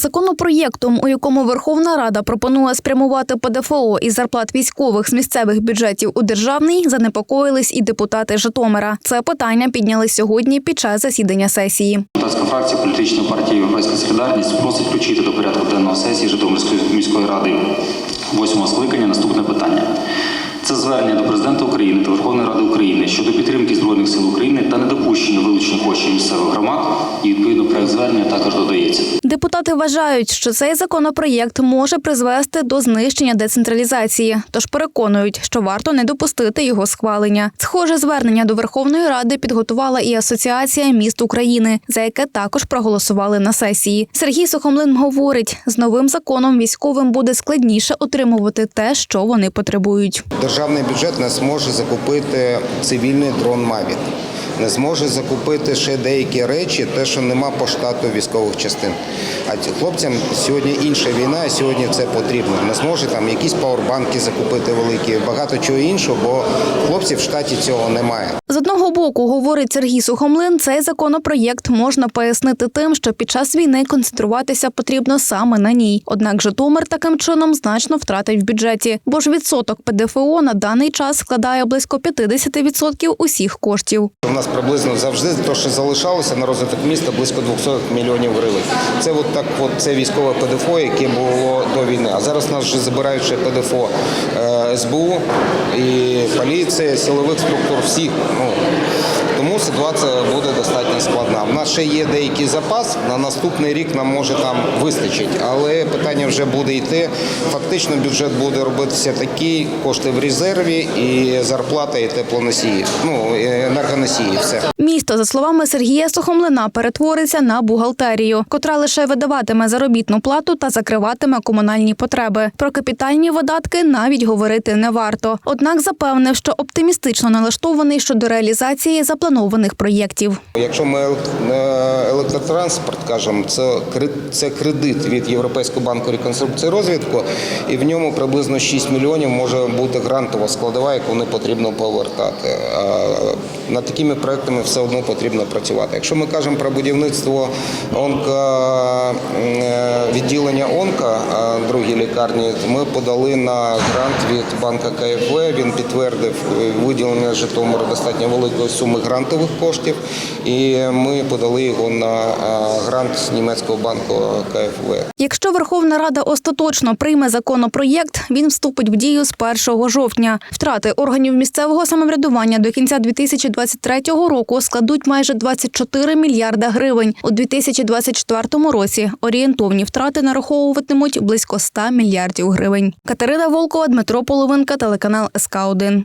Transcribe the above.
Законопроєктом, у якому Верховна Рада пропонує спрямувати ПДФО із зарплат військових з місцевих бюджетів у державний, занепокоїлись і депутати Житомира. Це питання підняли сьогодні під час засідання сесії. Депутатська фракція політичної партії Європейська Солідарність просить включити до порядку денного сесії Житомирської міської ради восьмого скликання наступне питання. Це звернення до президента України та Верховної Ради України щодо підтримки Збройних сил України та недопущення вилучення коштів місцевих громад. І відповідно проект звернення також. Депутати вважають, що цей законопроєкт може призвести до знищення децентралізації, тож переконують, що варто не допустити його схвалення. Схоже звернення до Верховної Ради підготувала і Асоціація міст України, за яке також проголосували на сесії. Сергій Сухомлин говорить, з новим законом військовим буде складніше отримувати те, що вони потребують. Державний бюджет не зможе закупити цивільний дрон Мавік. Не зможе закупити ще деякі речі, те, що нема по штату військових частин. А хлопцям сьогодні інша війна, і сьогодні це потрібно. Не зможе там якісь пауербанки закупити великі, багато чого іншого, бо хлопців в штаті цього немає. З одного боку, говорить Сергій Сухомлин, цей законопроєкт можна пояснити тим, що під час війни концентруватися потрібно саме на ній. Однак Житомир таким чином значно втратить в бюджеті, бо ж відсоток ПДФО на даний час складає близько 50% усіх коштів. У нас приблизно завжди те, що залишалося на розвиток міста, близько 200 мільйонів гривень. Це от так, от це військове ПДФО, яке було до війни. А зараз нас вже забирають ще ПДФО е, СБУ і поліція, силових структур всіх. Ну тому ситуація буде достатньо складна. У нас ще є деякий запас. На наступний рік нам може там вистачить, але питання вже буде йти. Фактично бюджет буде робитися такий, кошти в резерві і зарплата і теплоносії. Ну енергоносії. Все. Місто, за словами Сергія Сухомлина, перетвориться на бухгалтерію, котра лише видаватиме заробітну плату та закриватиме комунальні потреби. Про капітальні видатки навіть говорити не варто. Однак запевнив, що оптимістично налаштований щодо реалізації запланованих проєктів. Якщо ми е, електротранспорт кажемо, це це кредит від Європейського банку реконструкції і розвитку, і в ньому приблизно 6 мільйонів може бути грантова складова, яку не потрібно повертати. Над такими проектами все одно потрібно працювати. Якщо ми кажемо про будівництво онко е, відділення онка е, другій лікарні, ми подали на грант від банка КФВ. Він підтвердив е, виділення Житомиру достатньо великої суми грантових коштів, і ми подали його на грант німецького банку КФВ. Якщо Верховна Рада остаточно прийме законопроєкт, він вступить в дію з 1 жовтня. Втрати органів місцевого самоврядування до кінця 2023 року складуть майже 24 мільярда гривень. У 2024 році орієнтовні втрати нараховуватимуть близько 100 мільярдів гривень. Катерина Волкова, Дмитро Половинка, телеканал СК 1